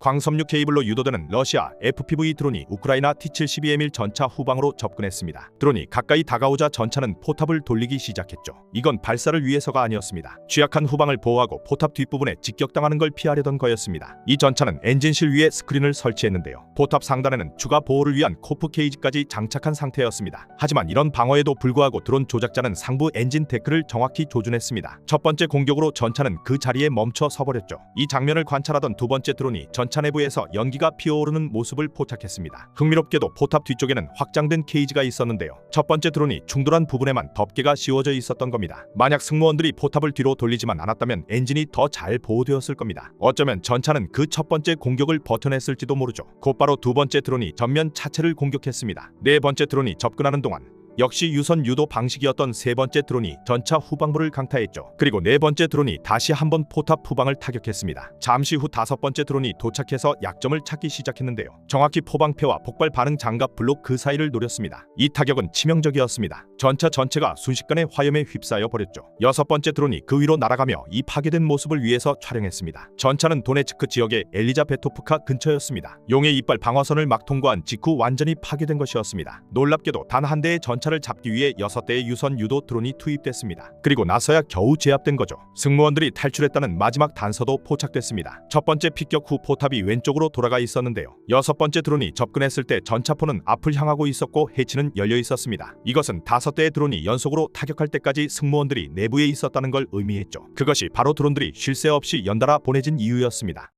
광섬유 케이블로 유도되는 러시아 FPV 드론이 우크라이나 T-72M1 전차 후방으로 접근했습니다. 드론이 가까이 다가오자 전차는 포탑을 돌리기 시작했죠. 이건 발사를 위해서가 아니었습니다. 취약한 후방을 보호하고 포탑 뒷부분에 직격당하는 걸 피하려던 거였습니다. 이 전차는 엔진실 위에 스크린을 설치했는데요. 포탑 상단에는 추가 보호를 위한 코프 케이지까지 장착한 상태였습니다. 하지만 이런 방어에도 불구하고 드론 조작자는 상부 엔진 데크를 정확히 조준했습니다. 첫 번째 공격으로 전차는 그 자리에 멈춰 서버렸죠. 이 장면을 관찰하던 두 번째 드론이 전차 내부에서 연기가 피어오르는 모습을 포착했습니다. 흥미롭게도 포탑 뒤쪽에는 확장된 케이지가 있었는데요. 첫 번째 드론이 충돌한 부분에만 덮개가 씌워져 있었던 겁니다. 만약 승무원들이 포탑을 뒤로 돌리지만 않았다면 엔진이 더 잘 보호되었을 겁니다. 어쩌면 전차는 그 첫 번째 공격을 버텨냈을지도 모르죠. 곧바로 두 번째 드론이 전면 차체를 공격했습니다. 네 번째 드론이 접근하는 동안 역시 유선 유도 방식이었던 세 번째 드론이 전차 후방부를 강타했죠. 그리고 네 번째 드론이 다시 한번 포탑 후방을 타격했습니다. 잠시 후 다섯 번째 드론이 도착해서 약점을 찾기 시작했는데요. 정확히 포방패와 폭발 반응 장갑 블록 그 사이를 노렸습니다. 이 타격은 치명적이었습니다. 전차 전체가 순식간에 화염에 휩싸여 버렸죠. 여섯 번째 드론이 그 위로 날아가며 이 파괴된 모습을 위해서 촬영했습니다. 전차는 도네츠크 지역의 엘리자베토프카 근처였습니다. 용의 이빨 방어선을 막 통과한 직후 완전히 파괴된 것이었습니다. 놀랍게도 단 한 대의 전 차를 잡기 위해 여섯 대의 유선 유도 드론이 투입됐습니다. 그리고 나서야 겨우 제압된 거죠. 승무원들이 탈출했다는 마지막 단서도 포착됐습니다. 첫 번째 피격 후 포탑이 왼쪽으로 돌아가 있었는데요. 여섯 번째 드론이 접근했을 때 전차포는 앞을 향하고 있었고 해치는 열려 있었습니다. 이것은 다섯 대의 드론이 연속으로 타격할 때까지 승무원들이 내부에 있었다는 걸 의미했죠. 그것이 바로 드론들이 쉴 새 없이 연달아 보내진 이유였습니다.